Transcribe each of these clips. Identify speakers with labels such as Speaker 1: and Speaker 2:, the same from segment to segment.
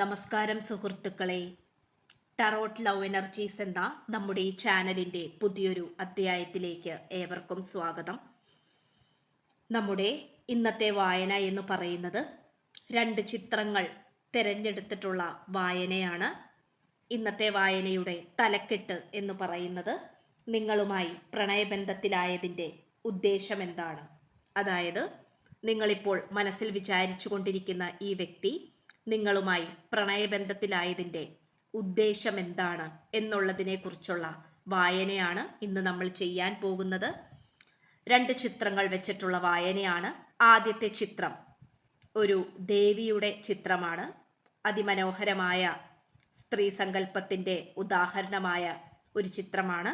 Speaker 1: നമസ്കാരം സുഹൃത്തുക്കളെ tarot love energies എന്ന നമ്മുടെ ഈ ചാനലിൻ്റെ പുതിയൊരു അധ്യായത്തിലേക്ക് ഏവർക്കും സ്വാഗതം നമ്മുടെ ഇന്നത്തെ വായന എന്ന് പറയുന്നത് രണ്ട് ചിത്രങ്ങൾ തിരഞ്ഞെടുത്തിട്ടുള്ള വായനയാണ് ഇന്നത്തെ വായനയുടെ തലക്കെട്ട് എന്ന് പറയുന്നത് നിങ്ങളുമായി പ്രണയബന്ധത്തിലായതിൻ്റെ ഉദ്ദേശം എന്താണ് അതായത് നിങ്ങളിപ്പോൾ മനസ്സിൽ വിചാരിച്ചു കൊണ്ടിരിക്കുന്ന ഈ വ്യക്തി നിങ്ങളുമായി പ്രണയബന്ധത്തിലായതിൻ്റെ ഉദ്ദേശം എന്താണ് എന്നുള്ളതിനെക്കുറിച്ചുള്ള വായനയാണ് ഇന്ന് നമ്മൾ ചെയ്യാൻ പോകുന്നത് രണ്ട് ചിത്രങ്ങൾ വെച്ചിട്ടുള്ള വായനയാണ് ആദ്യത്തെ ചിത്രം ഒരു ദേവിയുടെ ചിത്രമാണ് അതിമനോഹരമായ സ്ത്രീ സങ്കല്പത്തിൻ്റെ ഉദാഹരണമായ ഒരു ചിത്രമാണ്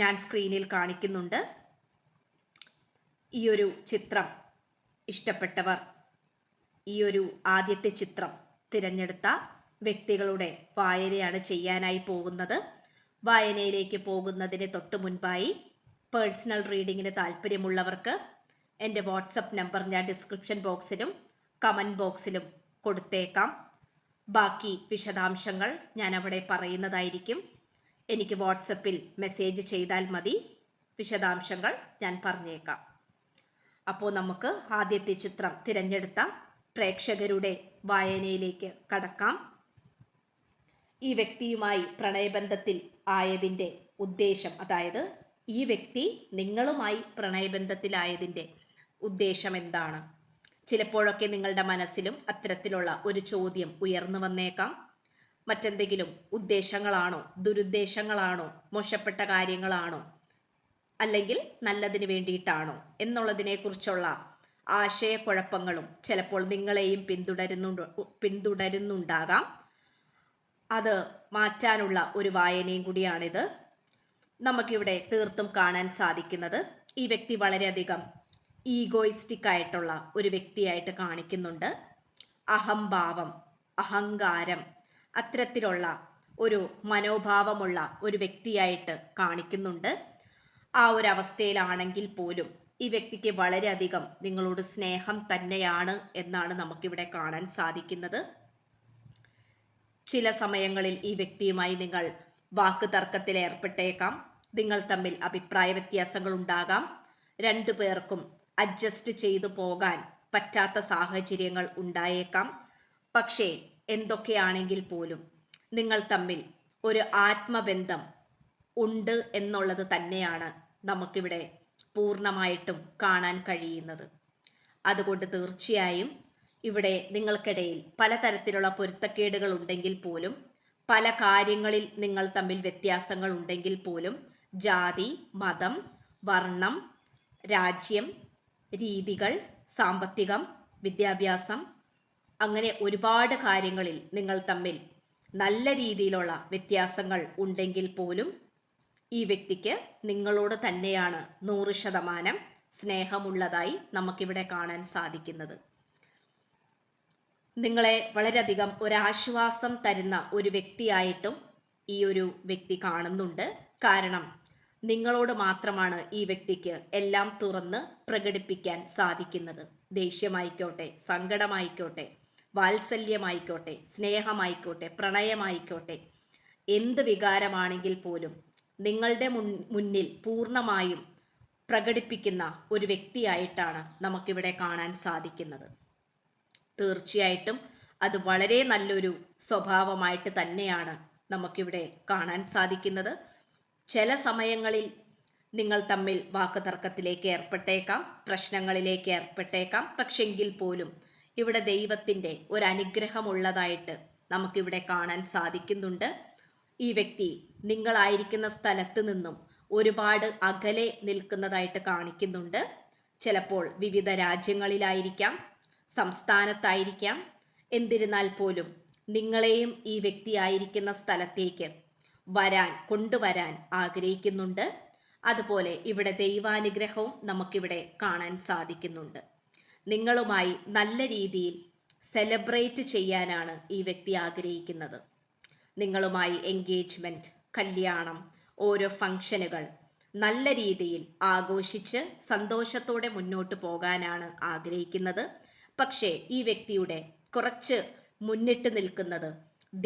Speaker 1: ഞാൻ സ്ക്രീനിൽ കാണിക്കുന്നുണ്ട് ഈ ഒരു ചിത്രം ഇഷ്ടപ്പെട്ടവർ ഈ ഒരു ആദ്യത്തെ ചിത്രം തിരഞ്ഞെടുത്ത വ്യക്തികളുടെ വായനയാണ് ചെയ്യാനായി പോകുന്നത് വായനയിലേക്ക് പോകുന്നതിന് തൊട്ട് മുൻപായി പേഴ്സണൽ റീഡിങ്ങിന് താല്പര്യമുള്ളവർക്ക് എൻ്റെ വാട്സപ്പ് നമ്പർ ഞാൻ ഡിസ്ക്രിപ്ഷൻ ബോക്സിലും കമൻറ്റ് ബോക്സിലും കൊടുത്തേക്കാം ബാക്കി വിശദാംശങ്ങൾ ഞാൻ അവിടെ പറയുന്നതായിരിക്കും എനിക്ക് വാട്സപ്പിൽ മെസ്സേജ് ചെയ്താൽ മതി വിശദാംശങ്ങൾ ഞാൻ പറഞ്ഞേക്കാം അപ്പോൾ നമുക്ക് ആദ്യത്തെ ചിത്രം തിരഞ്ഞെടുത്താം പ്രേക്ഷകരുടെ വായനയിലേക്ക് കടക്കാം ഈ വ്യക്തിയുമായി പ്രണയബന്ധത്തിൽ ആയതിൻ്റെ ഉദ്ദേശം അതായത് ഈ വ്യക്തി നിങ്ങളുമായി പ്രണയബന്ധത്തിലായതിൻ്റെ ഉദ്ദേശം എന്താണ് ചിലപ്പോഴൊക്കെ നിങ്ങളുടെ മനസ്സിലും അത്തരത്തിലുള്ള ഒരു ചോദ്യം ഉയർന്നു വന്നേക്കാം മറ്റെന്തെങ്കിലും ഉദ്ദേശങ്ങളാണോ ദുരുദ്ദേശങ്ങളാണോ മോശപ്പെട്ട കാര്യങ്ങളാണോ അല്ലെങ്കിൽ നല്ലതിന് വേണ്ടിയിട്ടാണോ എന്നുള്ളതിനെക്കുറിച്ചുള്ള ആശയക്കുഴപ്പങ്ങളും ചിലപ്പോൾ നിങ്ങളെയും പിന്തുടരുന്നു പിന്തുടരുന്നുണ്ടാകാം അത് മാറ്റാനുള്ള ഒരു വായനയും കൂടിയാണിത് നമുക്കിവിടെ തീർത്തും കാണാൻ സാധിക്കുന്നത് ഈ വ്യക്തി വളരെയധികം ഈഗോയിസ്റ്റിക് ആയിട്ടുള്ള ഒരു വ്യക്തിയായിട്ട് കാണിക്കുന്നുണ്ട് അഹംഭാവം അഹങ്കാരം അത്തരത്തിലുള്ള ഒരു മനോഭാവമുള്ള ഒരു വ്യക്തിയായിട്ട് കാണിക്കുന്നുണ്ട് ആ ഒരു അവസ്ഥയിലാണെങ്കിൽ പോലും ഈ വ്യക്തിക്ക് വളരെയധികം നിങ്ങളോട് സ്നേഹം തന്നെയാണ് എന്നാണ് നമുക്കിവിടെ കാണാൻ സാധിക്കുന്നത് ചില സമയങ്ങളിൽ ഈ വ്യക്തിയുമായി നിങ്ങൾ വാക്ക് തർക്കത്തിൽ ഏർപ്പെട്ടേക്കാം നിങ്ങൾ തമ്മിൽ അഭിപ്രായ വ്യത്യാസങ്ങൾ ഉണ്ടാകാം രണ്ടു പേർക്കും അഡ്ജസ്റ്റ് ചെയ്തു പോകാൻ പറ്റാത്ത സാഹചര്യങ്ങൾ ഉണ്ടായേക്കാം പക്ഷേ എന്തൊക്കെയാണെങ്കിൽ പോലും നിങ്ങൾ തമ്മിൽ ഒരു ആത്മബന്ധം ഉണ്ട് എന്നുള്ളത് തന്നെയാണ് നമുക്കിവിടെ പൂർണ്ണമായിട്ടും കാണാൻ കഴിയുന്നത് അതുകൊണ്ട് തീർച്ചയായും ഇവിടെ നിങ്ങൾക്കിടയിൽ പലതരത്തിലുള്ള പൊരുത്തക്കേടുകൾ ഉണ്ടെങ്കിൽ പോലും പല കാര്യങ്ങളിൽ നിങ്ങൾ തമ്മിൽ വ്യത്യാസങ്ങൾ ഉണ്ടെങ്കിൽ പോലും ജാതി മതം വർണ്ണം രാജ്യം രീതികൾ സാമ്പത്തികം വിദ്യാഭ്യാസം അങ്ങനെ ഒരുപാട് കാര്യങ്ങളിൽ നിങ്ങൾ തമ്മിൽ നല്ല രീതിയിലുള്ള വ്യത്യാസങ്ങൾ ഉണ്ടെങ്കിൽ പോലും ഈ വ്യക്തിക്ക് നിങ്ങളോട് തന്നെയാണ് നൂറ് ശതമാനം സ്നേഹമുള്ളതായി നമുക്കിവിടെ കാണാൻ സാധിക്കുന്നത് നിങ്ങളെ വളരെയധികം ഒരാശ്വാസം തരുന്ന ഒരു വ്യക്തിയായിട്ടും ഈ ഒരു വ്യക്തി കാണുന്നുണ്ട് കാരണം നിങ്ങളോട് മാത്രമാണ് ഈ വ്യക്തിക്ക് എല്ലാം തുറന്ന് പ്രകടിപ്പിക്കാൻ സാധിക്കുന്നത് ദേഷ്യമായിക്കോട്ടെ സങ്കടമായിക്കോട്ടെ വാത്സല്യമായിക്കോട്ടെ സ്നേഹമായിക്കോട്ടെ പ്രണയമായിക്കോട്ടെ എന്ത് വികാരമാണെങ്കിൽ പോലും നിങ്ങളുടെ മുന്നിൽ പൂർണ്ണമായും പ്രകടിപ്പിക്കുന്ന ഒരു വ്യക്തിയായിട്ടാണ് നമുക്കിവിടെ കാണാൻ സാധിക്കുന്നത് തീർച്ചയായിട്ടും അത് വളരെ നല്ലൊരു സ്വഭാവമായിട്ട് തന്നെയാണ് നമുക്കിവിടെ കാണാൻ സാധിക്കുന്നത് ചില സമയങ്ങളിൽ നിങ്ങൾ തമ്മിൽ വാക്കുതർക്കത്തിലേക്ക് ഏർപ്പെട്ടേക്കാം പ്രശ്നങ്ങളിലേക്ക് ഏർപ്പെട്ടേക്കാം പക്ഷെങ്കിൽ പോലും ഇവിടെ ദൈവത്തിൻ്റെ ഒരു അനുഗ്രഹമുള്ളതായിട്ട് നമുക്കിവിടെ കാണാൻ സാധിക്കുന്നുണ്ട് ഈ വ്യക്തി നിങ്ങളായിരിക്കുന്ന സ്ഥലത്ത് നിന്നും ഒരുപാട് അകലെ നിൽക്കുന്നതായിട്ട് കാണിക്കുന്നുണ്ട് ചിലപ്പോൾ വിവിധ രാജ്യങ്ങളിലായിരിക്കാം സംസ്ഥാനത്തായിരിക്കാം എന്നിരുന്നാൽ പോലും നിങ്ങളെയും ഈ വ്യക്തി ആയിരിക്കുന്ന സ്ഥലത്തേക്ക് വരാൻ കൊണ്ടുവരാൻ ആഗ്രഹിക്കുന്നുണ്ട് അതുപോലെ ഇവിടെ ദൈവാനുഗ്രഹവും നമുക്കിവിടെ കാണാൻ സാധിക്കുന്നുണ്ട് നിങ്ങളുമായി നല്ല രീതിയിൽ സെലിബ്രേറ്റ് ചെയ്യാനാണ് ഈ വ്യക്തി ആഗ്രഹിക്കുന്നത് നിങ്ങളുമായി എൻഗേജ്മെൻറ്റ് കല്യാണം ഓരോ ഫങ്ഷനുകൾ നല്ല രീതിയിൽ ആഘോഷിച്ച് സന്തോഷത്തോടെ മുന്നോട്ട് പോകാനാണ് ആഗ്രഹിക്കുന്നത് പക്ഷേ ഈ വ്യക്തിയുടെ കുറച്ച് മുന്നിട്ട് നിൽക്കുന്നത്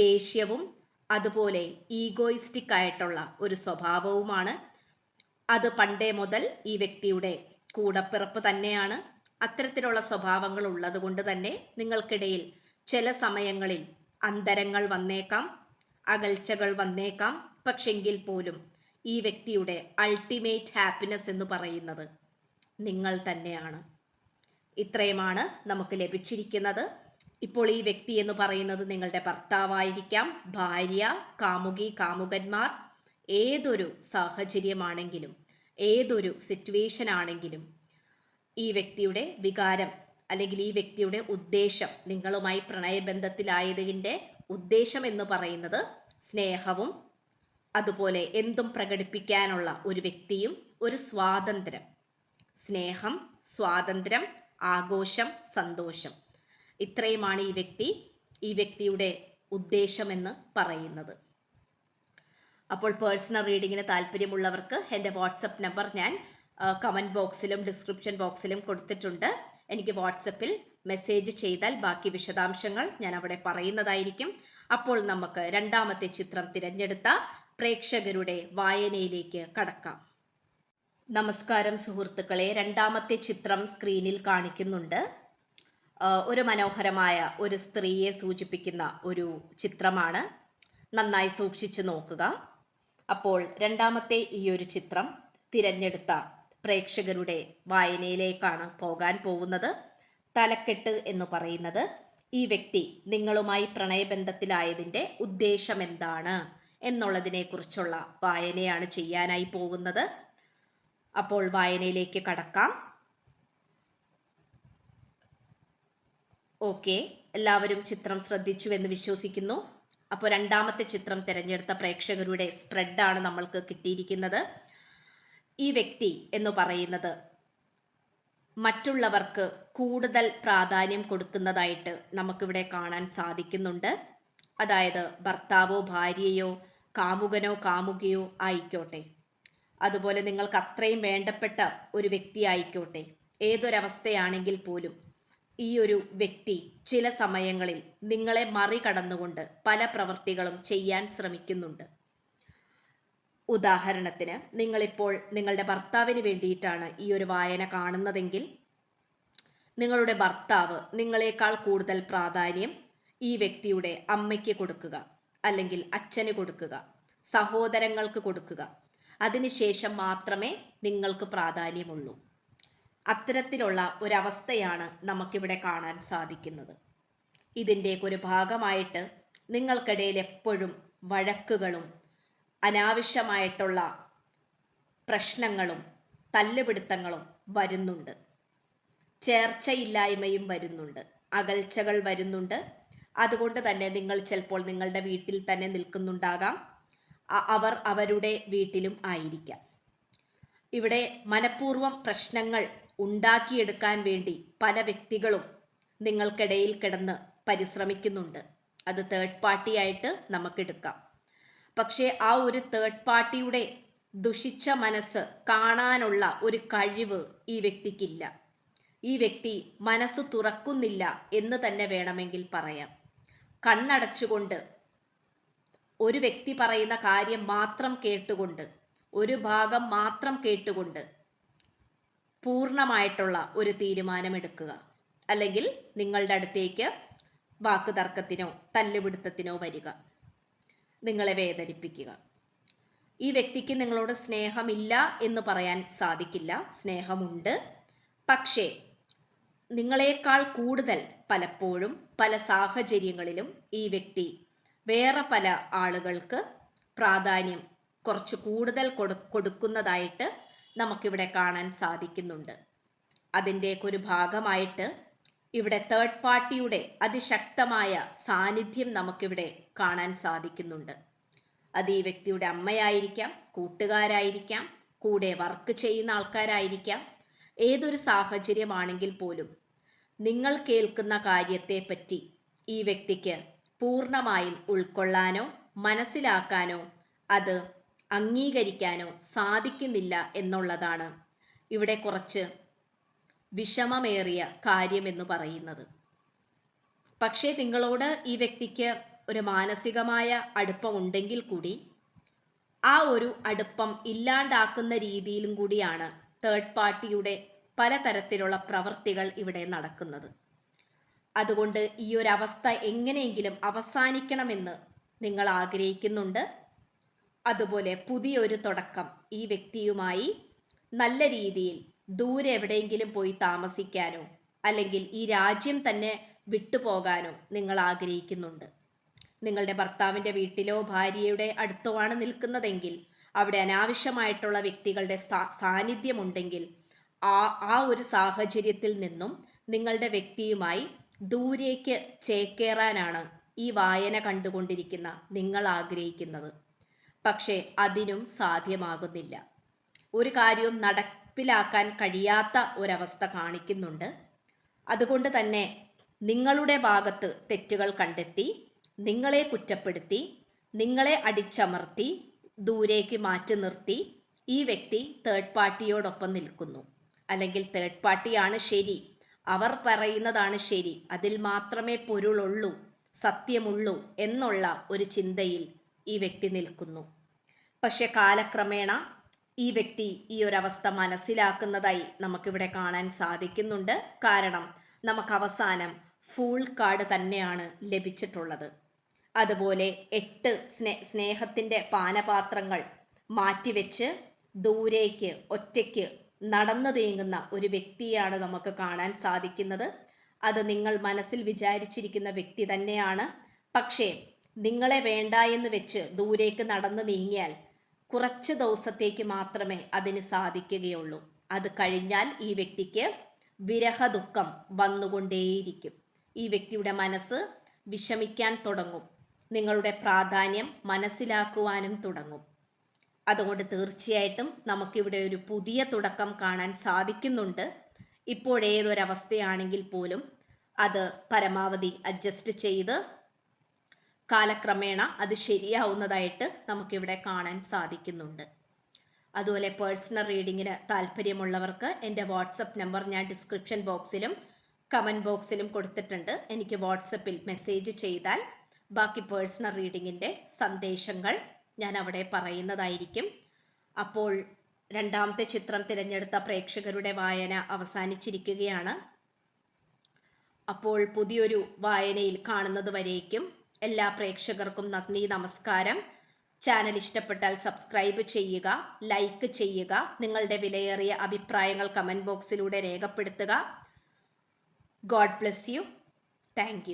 Speaker 1: ദേഷ്യവും അതുപോലെ ഈഗോയിസ്റ്റിക് ആയിട്ടുള്ള ഒരു സ്വഭാവവുമാണ് അത് പണ്ടേ മുതൽ ഈ വ്യക്തിയുടെ കൂടപ്പിറപ്പ് തന്നെയാണ് അത്തരത്തിലുള്ള സ്വഭാവങ്ങൾ ഉള്ളത് തന്നെ നിങ്ങൾക്കിടയിൽ ചില സമയങ്ങളിൽ അന്തരങ്ങൾ വന്നേക്കാം അകൽച്ചകൾ വന്നേക്കാം പക്ഷെങ്കിൽ പോലും ഈ വ്യക്തിയുടെ അൾട്ടിമേറ്റ് ഹാപ്പിനെസ് എന്ന് പറയുന്നത് നിങ്ങൾ തന്നെയാണ് ഇത്രയുമാണ് നമുക്ക് ലഭിച്ചിരിക്കുന്നത് ഇപ്പോൾ ഈ വ്യക്തി എന്ന് പറയുന്നത് നിങ്ങളുടെ ഭർത്താവായിരിക്കാം ഭാര്യ കാമുകി കാമുകന്മാർ ഏതൊരു സാഹചര്യമാണെങ്കിലും ഏതൊരു സിറ്റുവേഷൻ ആണെങ്കിലും ഈ വ്യക്തിയുടെ വികാരം അല്ലെങ്കിൽ ഈ വ്യക്തിയുടെ ഉദ്ദേശം നിങ്ങളുമായി പ്രണയബന്ധത്തിലായതിൻ്റെ ഉദ്ദേശം എന്ന് പറയുന്നത് സ്നേഹവും അതുപോലെ എന്തും പ്രകടിപ്പിക്കാനുള്ള ഒരു വ്യക്തിയും ഒരു സ്വാതന്ത്ര്യം സ്നേഹം സ്വാതന്ത്ര്യം ആഘോഷം സന്തോഷം ഇത്രയുമാണ് ഈ വ്യക്തി ഈ വ്യക്തിയുടെ ഉദ്ദേശമെന്ന് പറയുന്നത് അപ്പോൾ പേഴ്സണൽ റീഡിങ്ങിന് താല്പര്യമുള്ളവർക്ക് എൻ്റെ വാട്സപ്പ് നമ്പർ ഞാൻ കമൻറ്റ് ബോക്സിലും ഡിസ്ക്രിപ്ഷൻ ബോക്സിലും കൊടുത്തിട്ടുണ്ട് എനിക്ക് വാട്സപ്പിൽ മെസ്സേജ് ചെയ്താൽ ബാക്കി വിശദാംശങ്ങൾ ഞാൻ അവിടെ പറയുന്നതായിരിക്കും അപ്പോൾ നമുക്ക് രണ്ടാമത്തെ ചിത്രം തിരഞ്ഞെടുത്ത പ്രേക്ഷകരുടെ വായനയിലേക്ക് കടക്കാം നമസ്കാരം സുഹൃത്തുക്കളെ രണ്ടാമത്തെ ചിത്രം സ്ക്രീനിൽ കാണിക്കുന്നുണ്ട് ഒരു മനോഹരമായ ഒരു സ്ത്രീയെ സൂചിപ്പിക്കുന്ന ഒരു ചിത്രമാണ് നന്നായി സൂക്ഷിച്ചു നോക്കുക അപ്പോൾ രണ്ടാമത്തെ ഈ ഒരു ചിത്രം തിരഞ്ഞെടുത്ത പ്രേക്ഷകരുടെ വായനയിലേക്കാണ് പോകാൻ പോകുന്നത് തലക്കെട്ട് എന്ന് പറയുന്നത് ഈ വ്യക്തി നിങ്ങളുമായി പ്രണയബന്ധത്തിലായതിൻ്റെ ഉദ്ദേശം എന്താണ് എന്നുള്ളതിനെക്കുറിച്ചുള്ള വായനയാണ് ചെയ്യാനായി പോകുന്നത് അപ്പോൾ വായനയിലേക്ക് കടക്കാം ഓക്കെ എല്ലാവരും ചിത്രം ശ്രദ്ധിച്ചു എന്ന് വിശ്വസിക്കുന്നു അപ്പോൾ രണ്ടാമത്തെ ചിത്രം തിരഞ്ഞെടുത്ത പ്രേക്ഷകരുടെ സ്പ്രെഡാണ് നമ്മൾക്ക് കിട്ടിയിരിക്കുന്നത് ഈ വ്യക്തി എന്ന് പറയുന്നത് മറ്റുള്ളവർക്ക് കൂടുതൽ പ്രാധാന്യം കൊടുക്കുന്നതായിട്ട് നമുക്കിവിടെ കാണാൻ സാധിക്കുന്നുണ്ട് അതായത് ഭർത്താവോ ഭാര്യയോ കാമുകനോ കാമുകയോ ആയിക്കോട്ടെ അതുപോലെ നിങ്ങൾക്ക് അത്രയും വേണ്ടപ്പെട്ട ഒരു വ്യക്തി ആയിക്കോട്ടെ ഏതൊരവസ്ഥയാണെങ്കിൽ പോലും ഈ ഒരു വ്യക്തി ചില സമയങ്ങളിൽ നിങ്ങളെ മറികടന്നുകൊണ്ട് പല പ്രവൃത്തികളും ചെയ്യാൻ ശ്രമിക്കുന്നുണ്ട് ഉദാഹരണത്തിന് നിങ്ങളിപ്പോൾ നിങ്ങളുടെ ഭർത്താവിന് വേണ്ടിയിട്ടാണ് ഈ ഒരു വായന കാണുന്നതെങ്കിൽ നിങ്ങളുടെ ഭർത്താവ് നിങ്ങളെക്കാൾ കൂടുതൽ പ്രാധാന്യം ഈ വ്യക്തിയുടെ അമ്മയ്ക്ക് കൊടുക്കുക അല്ലെങ്കിൽ അച്ഛന് കൊടുക്കുക സഹോദരങ്ങൾക്ക് കൊടുക്കുക അതിനുശേഷം മാത്രമേ നിങ്ങൾക്ക് പ്രാധാന്യമുള്ളൂ അത്തരത്തിലുള്ള ഒരവസ്ഥയാണ് നമുക്കിവിടെ കാണാൻ സാധിക്കുന്നത് ഇതിൻ്റെയൊക്കെ ഒരു ഭാഗമായിട്ട് നിങ്ങൾക്കിടയിൽ എപ്പോഴും വഴക്കുകളും അനാവശ്യമായിട്ടുള്ള പ്രശ്നങ്ങളും തല്ലുപിടുത്തങ്ങളും വരുന്നുണ്ട് ചേർച്ചയില്ലായ്മയും വരുന്നുണ്ട് അകൽച്ചകൾ വരുന്നുണ്ട് അതുകൊണ്ട് തന്നെ നിങ്ങൾ ചിലപ്പോൾ നിങ്ങളുടെ വീട്ടിൽ തന്നെ നിൽക്കുന്നുണ്ടാകാം അവർ അവരുടെ വീട്ടിലും ആയിരിക്കാം ഇവിടെ മനഃപൂർവ്വം പ്രശ്നങ്ങൾ ഉണ്ടാക്കിയെടുക്കാൻ വേണ്ടി പല വ്യക്തികളും നിങ്ങൾക്കിടയിൽ കിടന്ന് പരിശ്രമിക്കുന്നുണ്ട് അത് തേർഡ് പാർട്ടിയായിട്ട് നമുക്കെടുക്കാം പക്ഷേ ആ ഒരു തേർഡ് പാർട്ടിയുടെ ദുഷിച്ച മനസ്സ് കാണാനുള്ള ഒരു കഴിവ് ഈ വ്യക്തിക്കില്ല ഈ വ്യക്തി മനസ്സ് തുറക്കുന്നില്ല എന്ന് തന്നെ വേണമെങ്കിൽ പറയാം കണ്ണടച്ചുകൊണ്ട് ഒരു വ്യക്തി പറയുന്ന കാര്യം മാത്രം കേട്ടുകൊണ്ട് ഒരു ഭാഗം മാത്രം കേട്ടുകൊണ്ട് പൂർണ്ണമായിട്ടുള്ള ഒരു തീരുമാനമെടുക്കുക അല്ലെങ്കിൽ നിങ്ങളുടെ അടുത്തേക്ക് വാക്കുതർക്കത്തിനോ തല്ലുപിടുത്തത്തിനോ വരിക നിങ്ങളെ വേദനിപ്പിക്കുക ഈ വ്യക്തിക്ക് നിങ്ങളോട് സ്നേഹമില്ല എന്ന് പറയാൻ സാധിക്കില്ല സ്നേഹമുണ്ട് പക്ഷേ നിങ്ങളെക്കാൾ കൂടുതൽ പലപ്പോഴും പല സാഹചര്യങ്ങളിലും ഈ വ്യക്തി വേറെ പല ആളുകൾക്ക് പ്രാധാന്യം കുറച്ച് കൂടുതൽ കൊടുക്കുന്നതായിട്ട് നമുക്കിവിടെ കാണാൻ സാധിക്കുന്നുണ്ട് അതിൻ്റെയൊക്കെ ഒരു ഭാഗമായിട്ട് ഇവിടെ തേർഡ് പാർട്ടിയുടെ അതിശക്തമായ സാന്നിധ്യം നമുക്കിവിടെ കാണാൻ സാധിക്കുന്നുണ്ട് അത് ഈ വ്യക്തിയുടെ അമ്മയായിരിക്കാം കൂട്ടുകാരായിരിക്കാം കൂടെ വർക്ക് ചെയ്യുന്ന ആൾക്കാരായിരിക്കാം ഏതൊരു സാഹചര്യമാണെങ്കിൽ പോലും നിങ്ങൾ കേൾക്കുന്ന കാര്യത്തെപ്പറ്റി ഈ വ്യക്തിക്ക് പൂർണ്ണമായും ഉൾക്കൊള്ളാനോ മനസ്സിലാക്കാനോ അത് അംഗീകരിക്കാനോ സാധിക്കുന്നില്ല എന്നുള്ളതാണ് ഇവിടെ കുറച്ച് വിഷമമേറിയ കാര്യമെന്ന് പറയുന്നത് പക്ഷേ നിങ്ങളോട് ഈ വ്യക്തിക്ക് ഒരു മാനസികമായ അടുപ്പമുണ്ടെങ്കിൽ കൂടി ആ ഒരു അടുപ്പം ഇല്ലാണ്ടാക്കുന്ന രീതിയിലും കൂടിയാണ് തേർഡ് പാർട്ടിയുടെ പലതരത്തിലുള്ള പ്രവൃത്തികൾ ഇവിടെ നടക്കുന്നത് അതുകൊണ്ട് ഈ ഒരു അവസ്ഥ എങ്ങനെയെങ്കിലും അവസാനിക്കണമെന്ന് നിങ്ങൾ ആഗ്രഹിക്കുന്നുണ്ട് അതുപോലെ പുതിയൊരു തുടക്കം ഈ വ്യക്തിയുമായി നല്ല രീതിയിൽ ദൂരെ എവിടെയെങ്കിലും പോയി താമസിക്കാനോ അല്ലെങ്കിൽ ഈ രാജ്യം തന്നെ വിട്ടുപോകാനോ നിങ്ങൾ ആഗ്രഹിക്കുന്നുണ്ട് നിങ്ങളുടെ ഭർത്താവിൻ്റെ വീട്ടിലോ ഭാര്യയുടെ അടുത്തോ ആണ് നിൽക്കുന്നതെങ്കിൽ അവിടെ അനാവശ്യമായിട്ടുള്ള വ്യക്തികളുടെ സാന്നിധ്യമുണ്ടെങ്കിൽ ആ ആ ഒരു സാഹചര്യത്തിൽ നിന്നും നിങ്ങളുടെ വ്യക്തിയുമായി ദൂരേക്ക് ചേക്കേറാനാണ് ഈ വായന കണ്ടുകൊണ്ടിരിക്കുന്ന നിങ്ങൾ ആഗ്രഹിക്കുന്നത് പക്ഷേ അതിനും സാധ്യമാകുന്നില്ല ഒരു കാര്യവും നട നടപ്പിലാക്കാൻ കഴിയാത്ത ഒരവസ്ഥ കാണിക്കുന്നുണ്ട് അതുകൊണ്ട് തന്നെ നിങ്ങളുടെ ഭാഗത്ത് തെറ്റുകൾ കണ്ടെത്തി നിങ്ങളെ കുറ്റപ്പെടുത്തി നിങ്ങളെ അടിച്ചമർത്തി ദൂരേക്ക് മാറ്റി നിർത്തി ഈ വ്യക്തി തേർഡ് പാർട്ടിയോടൊപ്പം നിൽക്കുന്നു അല്ലെങ്കിൽ തേർഡ് പാർട്ടിയാണ് ശരി അവർ പറയുന്നതാണ് ശരി അതിൽ മാത്രമേ പൊരുളുള്ളൂ സത്യമുള്ളൂ എന്നുള്ള ഒരു ചിന്തയിൽ ഈ വ്യക്തി നിൽക്കുന്നു പക്ഷെ കാലക്രമേണ ഈ വ്യക്തി ഈ ഒരവസ്ഥ മനസ്സിലാക്കുന്നതായി നമുക്കിവിടെ കാണാൻ സാധിക്കുന്നുണ്ട് കാരണം നമുക്ക് അവസാനം ഫൂൾ കാർഡ് തന്നെയാണ് ലഭിച്ചിട്ടുള്ളത് അതുപോലെ എട്ട് സ്നേ സ്നേഹത്തിൻ്റെ പാനപാത്രങ്ങൾ മാറ്റിവെച്ച് ദൂരേക്ക് ഒറ്റയ്ക്ക് നടന്നു നീങ്ങുന്ന ഒരു വ്യക്തിയാണ് നമുക്ക് കാണാൻ സാധിക്കുന്നത് അത് നിങ്ങൾ മനസ്സിൽ വിചാരിച്ചിരിക്കുന്ന വ്യക്തി തന്നെയാണ് പക്ഷേ നിങ്ങളെ വേണ്ട എന്ന് വെച്ച് ദൂരേക്ക് നടന്നു നീങ്ങിയാൽ കുറച്ച് ദിവസത്തേക്ക് മാത്രമേ അതിന് സാധിക്കുകയുള്ളൂ അത് കഴിഞ്ഞാൽ ഈ വ്യക്തിക്ക് വിരഹ ദുഃഖം വന്നുകൊണ്ടേയിരിക്കും ഈ വ്യക്തിയുടെ മനസ്സ് വിഷമിക്കാൻ തുടങ്ങും നിങ്ങളുടെ പ്രാധാന്യം മനസ്സിലാക്കുവാനും തുടങ്ങും അതുകൊണ്ട് തീർച്ചയായിട്ടും നമുക്കിവിടെ ഒരു പുതിയ തുടക്കം കാണാൻ സാധിക്കുന്നുണ്ട് ഇപ്പോഴേതൊരവസ്ഥയാണെങ്കിൽ പോലും അത് പരമാവധി അഡ്ജസ്റ്റ് ചെയ്ത് കാലക്രമേണ അത് ശരിയാവുന്നതായിട്ട് നമുക്കിവിടെ കാണാൻ സാധിക്കുന്നുണ്ട് അതുപോലെ പേഴ്സണൽ റീഡിങ്ങിന് താല്പര്യമുള്ളവർക്ക് എൻ്റെ വാട്സപ്പ് നമ്പർ ഞാൻ ഡിസ്ക്രിപ്ഷൻ ബോക്സിലും കമൻറ്റ് ബോക്സിലും കൊടുത്തിട്ടുണ്ട് എനിക്ക് വാട്സപ്പിൽ മെസ്സേജ് ചെയ്താൽ ബാക്കി പേഴ്സണൽ റീഡിങ്ങിൻ്റെ സന്ദേശങ്ങൾ ഞാൻ അവിടെ പറയുന്നതായിരിക്കും അപ്പോൾ രണ്ടാമത്തെ ചിത്രം തിരഞ്ഞെടുത്ത പ്രേക്ഷകരുടെ വായന അവസാനിച്ചിരിക്കുകയാണ് അപ്പോൾ പുതിയൊരു വായനയിൽ കാണുന്നത് വരേക്കും എല്ലാ പ്രേക്ഷകർക്കും നന്ദി നമസ്കാരം ചാനൽ ഇഷ്ടപ്പെട്ടാൽ സബ്സ്ക്രൈബ് ചെയ്യുക ലൈക്ക് ചെയ്യുക നിങ്ങളുടെ വിലയേറിയ അഭിപ്രായങ്ങൾ കമൻറ്റ് ബോക്സിലൂടെ രേഖപ്പെടുത്തുക ഗോഡ് ബ്ലെസ് യു താങ്ക്